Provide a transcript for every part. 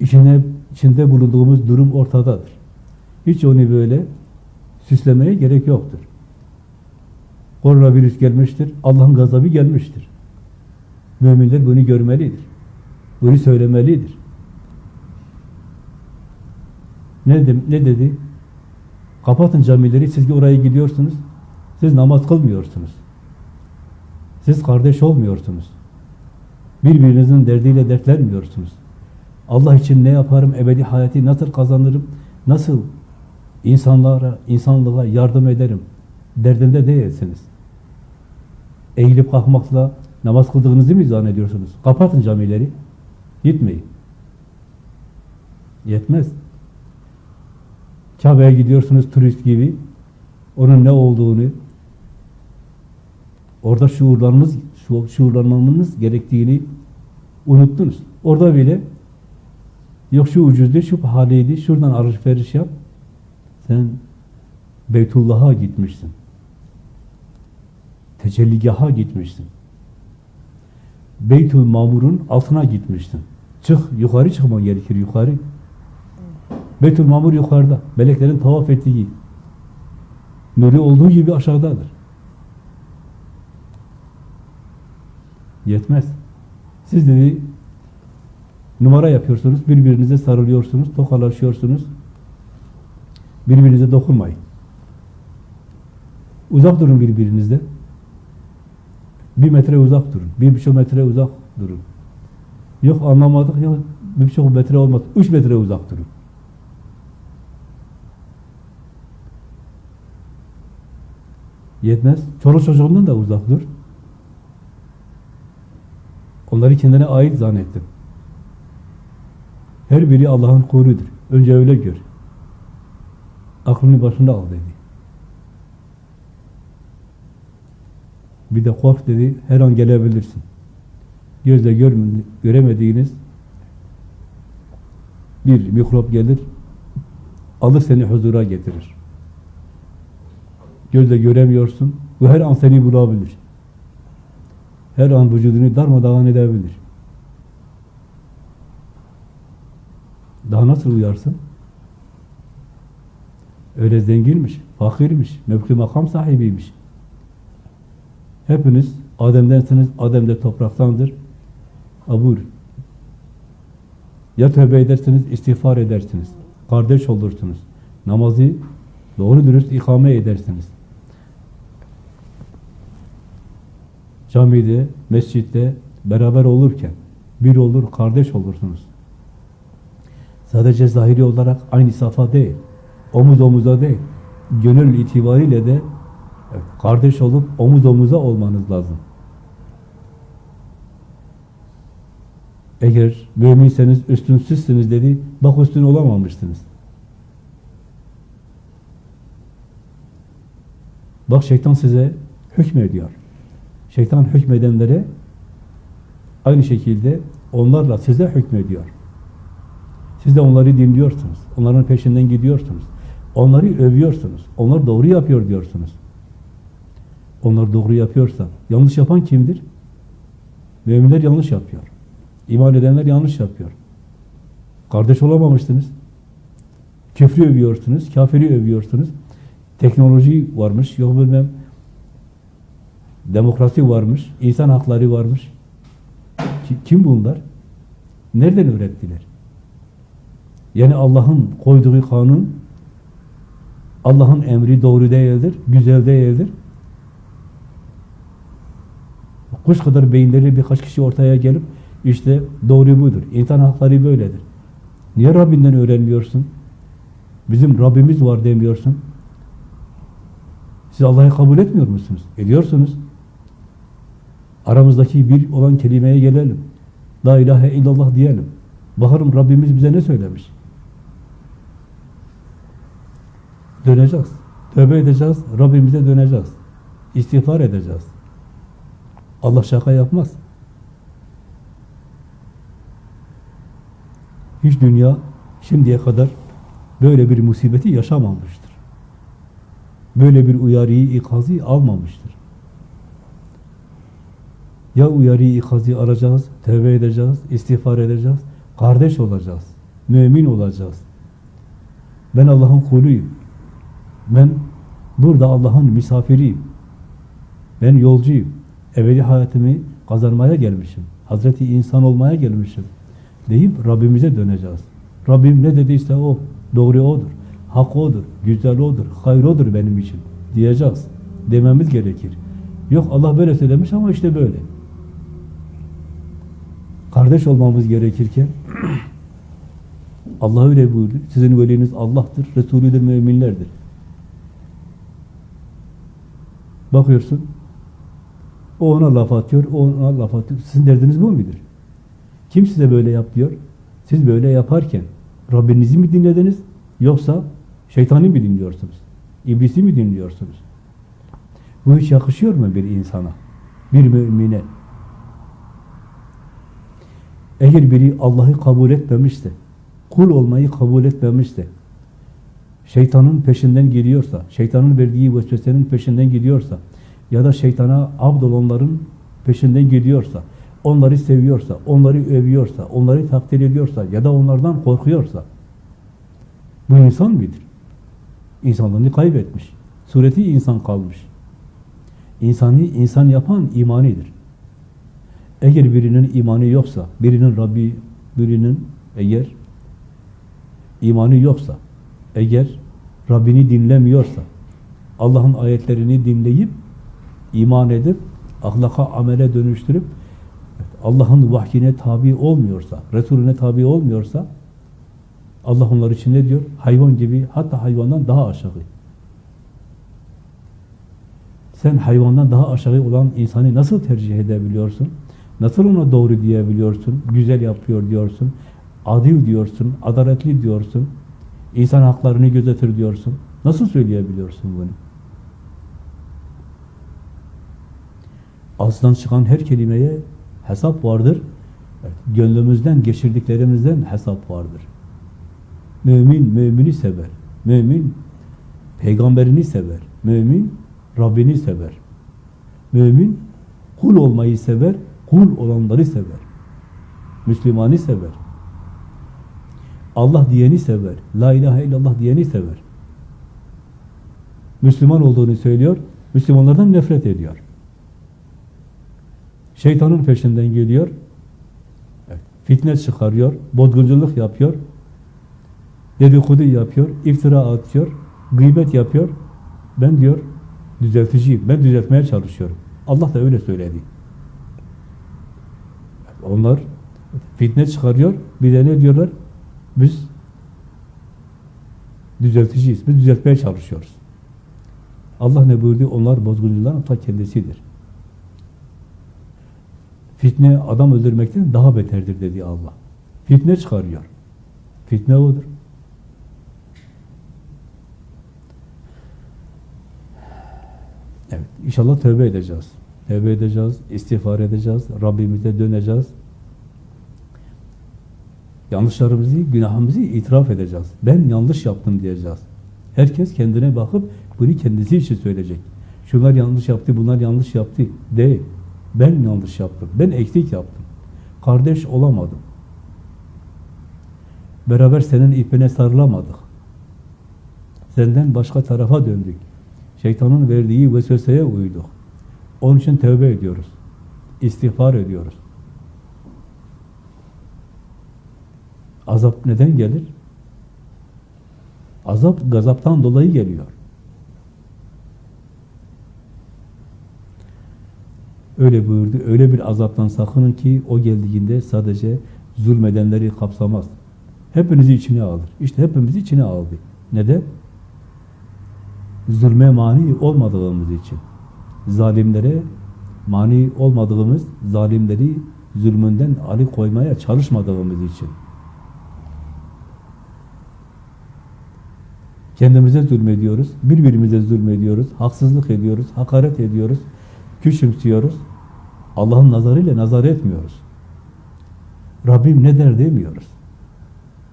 içine, içinde bulunduğumuz durum ortadadır. Hiç onu böyle süslemeye gerek yoktur. Koronavirüs gelmiştir, Allah'ın gazabı gelmiştir. Müminler bunu görmelidir. Bunu söylemelidir. Ne, de, ne dedi? Kapatın camileri, siz oraya gidiyorsunuz. Siz namaz kılmıyorsunuz. Siz kardeş olmuyorsunuz. Birbirinizin derdiyle dertlenmiyorsunuz. Allah için ne yaparım, ebedi hayatı nasıl kazanırım, nasıl insanlara, insanlığa yardım ederim derdinde değilsiniz. Eğilip kalkmakla namaz kıldığınızı mı zannediyorsunuz? Kapatın camileri, gitmeyin. Yetmez. Kabe'ye gidiyorsunuz turist gibi, onun ne olduğunu, orada şuurlanmamız, şu- şuurlanmamız gerektiğini unuttunuz. Orada bile yok şu ucuzdu, şu pahalıydı, şuradan alışveriş yap. Sen Beytullah'a gitmişsin. Tecelligaha gitmişsin. Beytül Mamur'un altına gitmişsin. Çık, yukarı çıkman gerekir, yukarı. Beytül Mamur yukarıda. Meleklerin tavaf ettiği. Nuri olduğu gibi aşağıdadır. Yetmez. Siz dedi numara yapıyorsunuz, birbirinize sarılıyorsunuz, tokalaşıyorsunuz. Birbirinize dokunmayın. Uzak durun birbirinizden. Bir metre uzak durun. Bir buçuk metre uzak durun. Yok anlamadık, yok bir buçuk metre olmaz. Üç metre uzak durun. Yetmez. Çoluk çocuğundan da uzak dur. Onları kendine ait zannettin. Her biri Allah'ın kuludur. Önce öyle gör. Aklını başında al dedi. Bir de kork dedi, her an gelebilirsin. Gözle göremediğiniz bir mikrop gelir, alır seni huzura getirir. Gözle göremiyorsun, bu her an seni bulabilir. Her an vücudunu darmadağın edebilir. Daha nasıl uyarsın? Öyle zenginmiş, fakirmiş, mevki makam sahibiymiş. Hepiniz Adem'densiniz, Adem de topraktandır. Abur. Ya tövbe edersiniz, istiğfar edersiniz. Kardeş olursunuz. Namazı doğru dürüst ikame edersiniz. Camide, mescitte beraber olurken bir olur, kardeş olursunuz. Sadece zahiri olarak aynı safa değil, omuz omuza değil, gönül itibariyle de kardeş olup omuz omuza olmanız lazım. Eğer müminseniz üstünsüzsünüz dedi, bak üstün olamamışsınız. Bak şeytan size hükmediyor. Şeytan hükmedenlere aynı şekilde onlarla size hükmediyor. Siz de onları dinliyorsunuz. Onların peşinden gidiyorsunuz. Onları övüyorsunuz. Onlar doğru yapıyor diyorsunuz. Onlar doğru yapıyorsa yanlış yapan kimdir? Müminler yanlış yapıyor. İman edenler yanlış yapıyor. Kardeş olamamışsınız. Küfrü övüyorsunuz, kafiri övüyorsunuz. Teknoloji varmış, yok bilmem demokrasi varmış, insan hakları varmış. Ki- Kim bunlar? Nereden öğrettiler? Yani Allah'ın koyduğu kanun, Allah'ın emri doğru değildir, güzel değildir. Kuş kadar beyinleri birkaç kişi ortaya gelip işte doğru budur. İnsan hakları böyledir. Niye Rabbinden öğrenmiyorsun? Bizim Rabbimiz var demiyorsun. Siz Allah'ı kabul etmiyor musunuz? Ediyorsunuz. Aramızdaki bir olan kelimeye gelelim. La ilahe illallah diyelim. Bakalım Rabbimiz bize ne söylemiş? Döneceğiz. Tövbe edeceğiz. Rabbimize döneceğiz. İstiğfar edeceğiz. Allah şaka yapmaz. Hiç dünya şimdiye kadar böyle bir musibeti yaşamamıştır. Böyle bir uyarıyı, ikazı almamıştır. Ya uyarıyı, ikazı alacağız, tövbe edeceğiz, istiğfar edeceğiz, kardeş olacağız. Mümin olacağız. Ben Allah'ın kuluyum. Ben burada Allah'ın misafiriyim. Ben yolcuyum. Ebedi hayatımı kazanmaya gelmişim. Hazreti insan olmaya gelmişim. Deyip Rabbimize döneceğiz. Rabbim ne dediyse o. Doğru odur. Hak odur. Güzel odur. Hayır odur benim için. Diyeceğiz. Dememiz gerekir. Yok Allah böyle söylemiş ama işte böyle. Kardeş olmamız gerekirken Allah öyle buyurdu. Sizin veliniz Allah'tır, Resulüdür, müminlerdir. Bakıyorsun, o ona laf atıyor, o ona laf atıyor. Sizin derdiniz bu mudur? Kim size böyle yap diyor? Siz böyle yaparken Rabbinizi mi dinlediniz? Yoksa şeytanı mı dinliyorsunuz? İblisi mi dinliyorsunuz? Bu hiç yakışıyor mu bir insana? Bir mümine? Eğer biri Allah'ı kabul etmemişse, kul olmayı kabul etmemişse, şeytanın peşinden gidiyorsa, şeytanın verdiği vesvesenin peşinden gidiyorsa ya da şeytana abd olanların peşinden gidiyorsa, onları seviyorsa, onları övüyorsa, onları takdir ediyorsa ya da onlardan korkuyorsa bu insan mıdır? İnsanlığını kaybetmiş. Sureti insan kalmış. İnsanı insan yapan imanidir. Eğer birinin imanı yoksa, birinin Rabbi, birinin eğer imanı yoksa, eğer Rabbini dinlemiyorsa, Allah'ın ayetlerini dinleyip, iman edip, ahlaka, amele dönüştürüp, Allah'ın vahyine tabi olmuyorsa, Resulüne tabi olmuyorsa, Allah onlar için ne diyor? Hayvan gibi, hatta hayvandan daha aşağı. Sen hayvandan daha aşağı olan insanı nasıl tercih edebiliyorsun? Nasıl ona doğru diyebiliyorsun? Güzel yapıyor diyorsun. Adil diyorsun, adaletli diyorsun. İnsan haklarını gözetir diyorsun. Nasıl söyleyebiliyorsun bunu? Ağzından çıkan her kelimeye hesap vardır. Gönlümüzden geçirdiklerimizden hesap vardır. Mümin, mümini sever. Mümin, peygamberini sever. Mümin, Rabbini sever. Mümin, kul olmayı sever, kul olanları sever. Müslümanı sever. Allah diyeni sever. La ilahe illallah diyeni sever. Müslüman olduğunu söylüyor, Müslümanlardan nefret ediyor. Şeytanın peşinden geliyor, fitne çıkarıyor, bozgunculuk yapıyor, dedikodu yapıyor, iftira atıyor, gıybet yapıyor. Ben diyor, düzelticiyim, ben düzeltmeye çalışıyorum. Allah da öyle söyledi. Onlar fitne çıkarıyor, bir de ne diyorlar? Biz düzelticiyiz, biz düzeltmeye çalışıyoruz. Allah ne buyurdu? Onlar bozguncuların ta kendisidir. Fitne adam öldürmekten daha beterdir dedi Allah. Fitne çıkarıyor. Fitne odur. Evet, inşallah tövbe edeceğiz. Tövbe edeceğiz, istiğfar edeceğiz, Rabbimize döneceğiz. Yanlışlarımızı, günahımızı itiraf edeceğiz. Ben yanlış yaptım diyeceğiz. Herkes kendine bakıp bunu kendisi için söyleyecek. Şunlar yanlış yaptı, bunlar yanlış yaptı. Değil. Ben yanlış yaptım. Ben eksik yaptım. Kardeş olamadım. Beraber senin ipine sarılamadık. Senden başka tarafa döndük. Şeytanın verdiği vesveseye uyduk. Onun için tövbe ediyoruz. İstiğfar ediyoruz. Azap neden gelir? Azap gazaptan dolayı geliyor. Öyle buyurdu. Öyle bir azaptan sakının ki o geldiğinde sadece zulmedenleri kapsamaz. Hepinizi içine alır. İşte hepimizi içine aldı. Neden? Zulme mani olmadığımız için. Zalimlere mani olmadığımız, zalimleri zulmünden ali koymaya çalışmadığımız için. Kendimize zulmediyoruz, birbirimize zulmediyoruz, haksızlık ediyoruz, hakaret ediyoruz, küçümsüyoruz. Allah'ın nazarıyla nazar etmiyoruz. Rabbim ne der demiyoruz.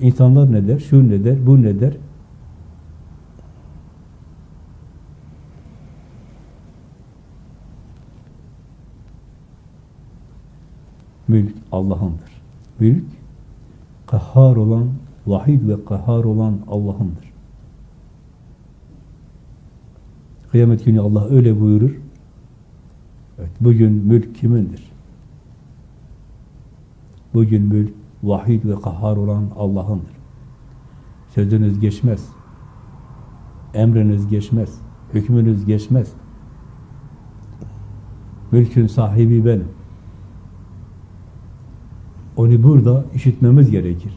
İnsanlar ne der, şu ne der, bu ne der. Mülk Allah'ındır. Mülk, kahhar olan vahid ve kahhar olan Allah'ındır. Kıyamet günü Allah öyle buyurur. Evet, bugün mülk kimindir? Bugün mülk vahid ve kahhar olan Allah'ındır. Sözünüz geçmez. Emriniz geçmez. Hükmünüz geçmez. Mülkün sahibi benim. Onu burada işitmemiz gerekir.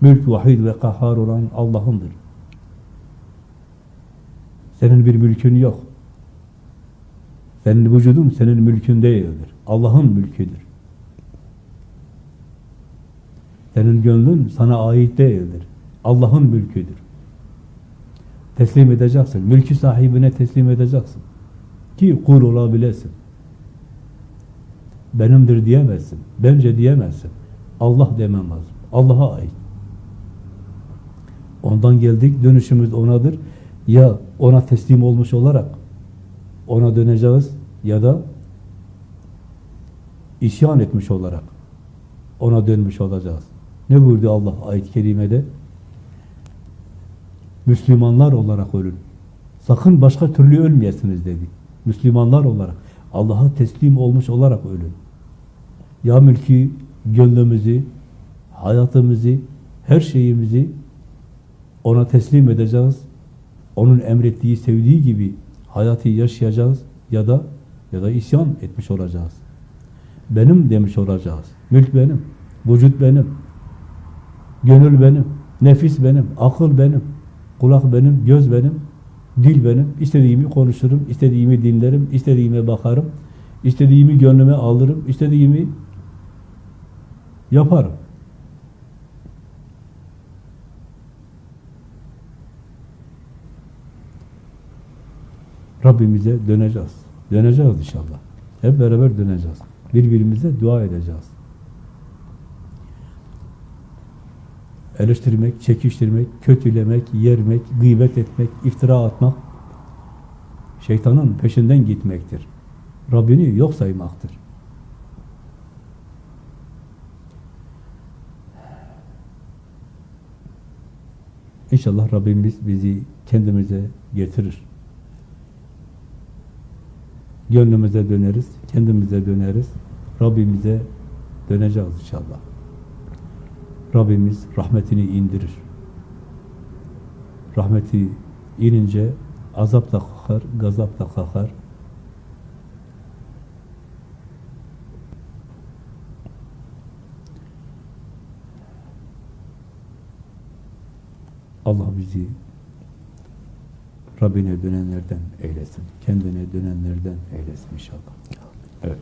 Mülk vahid ve kahhar olan Allah'ındır. Senin bir mülkün yok. Senin vücudun senin mülkün değildir. Allah'ın mülküdür. Senin gönlün sana ait değildir. Allah'ın mülküdür. Teslim edeceksin. Mülkü sahibine teslim edeceksin. Ki kul olabilesin. Benimdir diyemezsin. Bence diyemezsin. Allah demem lazım. Allah'a ait. Ondan geldik, dönüşümüz O'nadır. Ya O'na teslim olmuş olarak O'na döneceğiz ya da isyan etmiş olarak O'na dönmüş olacağız. Ne buyurdu Allah ayet-i kerimede? Müslümanlar olarak ölün. Sakın başka türlü ölmeyesiniz dedi. Müslümanlar olarak, Allah'a teslim olmuş olarak ölün. Ya mülkü, gönlümüzü, hayatımızı, her şeyimizi ona teslim edeceğiz. Onun emrettiği, sevdiği gibi hayatı yaşayacağız ya da ya da isyan etmiş olacağız. Benim demiş olacağız. Mülk benim, vücut benim, gönül benim, nefis benim, akıl benim, kulak benim, göz benim, dil benim. İstediğimi konuşurum, istediğimi dinlerim, istediğime bakarım, istediğimi gönlüme alırım, istediğimi yaparım. Rabbimize döneceğiz. Döneceğiz inşallah. Hep beraber döneceğiz. Birbirimize dua edeceğiz. Eleştirmek, çekiştirmek, kötülemek, yermek, gıybet etmek, iftira atmak şeytanın peşinden gitmektir. Rabbini yok saymaktır. İnşallah Rabbimiz bizi kendimize getirir. Gönlümüze döneriz, kendimize döneriz. Rabbimize döneceğiz inşallah. Rabbimiz rahmetini indirir. Rahmeti inince azap da kalkar, gazap da kalkar. Allah bizi Rabbine dönenlerden eylesin. Kendine dönenlerden eylesin inşallah. Evet.